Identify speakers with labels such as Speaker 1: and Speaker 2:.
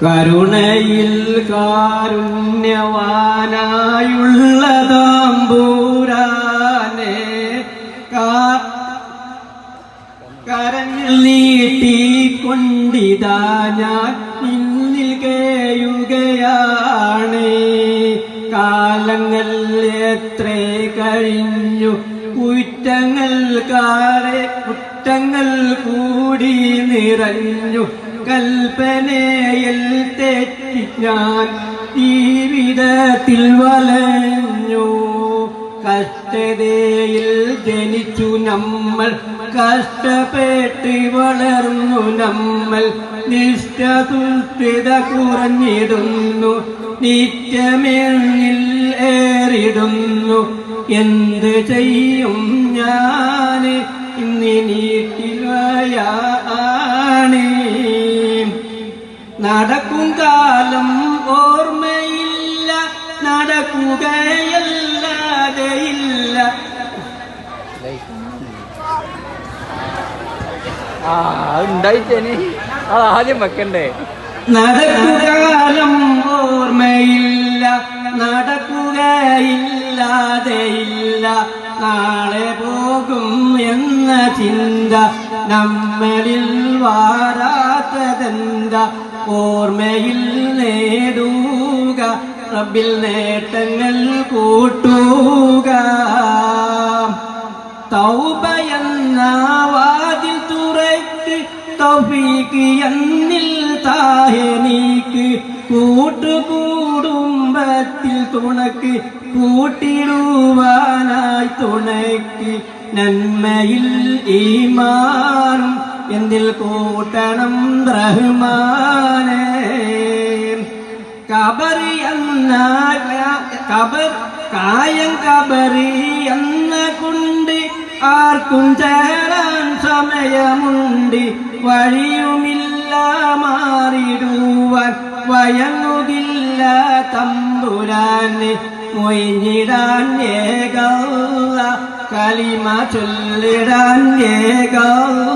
Speaker 1: കരുണയിൽ കാരുണ്യവാനായുള്ളതാമ്പൂരാനെ കരങ്ങിൽ കരങ്ങൾ നീട്ടിക്കൊണ്ടിതാ ഞാൻ ഇന്നിൽ കേയുകയാണ് കാലങ്ങൾ എത്ര കഴിഞ്ഞു? കുറ്റങ്ങൾ കാറെ കുറ്റങ്ങൾ കൂടി നിറഞ്ഞു. കൽപ്പനയിൽ തെറ്റി ഞാൻ ജീവിതത്തിൽ വലഞ്ഞു. കഷ്ടതയിൽ ജനിച്ചു നമ്മൾ കഷ്ടപ്പെട്ട് വളർന്നു നമ്മൾ. നിഷ്ഠതുഷ്ടിത കുറഞ്ഞിടുന്നു നിത്യമേറിടുന്നു എന്ത് ചെയ്യും നടക്കും കാലം ഓർമ്മയില്ല നടക്കുകയല്ലാതെ ഇല്ല.
Speaker 2: ആ ഉണ്ടായിട്ടേനി അത് ആദ്യം വെക്കണ്ടേ?
Speaker 1: നടക്കുകാലം ഓർമ്മയില്ല നടക്കുകയില്ലാതെ ഇല്ല. നാളെ പോകും എന്ന ചിന്ത നമ്മളിൽ വാരാത്തതെന്ത? ഓർമ്മയിൽ നേടുക റബ്ബിൽ നേട്ടങ്ങൾ കൂട്ടുക. തൗബ എന്ന വാതിൽ തുറക്ക് തൗഫീക്ക് എന്നിൽ താഹനീക്ക് കൂട്ടുകൂടുംബത്തിൽ തുണക്ക് കൂട്ടിടുവാനായി തുണയ്ക്ക് നന്മയിൽ ഈമാനും എന്തിൽ കൂട്ടണം റഹ്മാനേ. കബറി എന്ന കബർ കായം കബറി എന്ന കൊണ്ട് ആർക്കും ചേരാൻ സമയമുണ്ട്. വഴിയുമില്ല മാറിടുവാൻ വയങ്ങുകില്ല തമ്പുരാൻ മൊയ്ഞ്ഞിടാൻ ഏകല്ല കലിമ ചൊല്ലിടാൻ ഏകല്ല.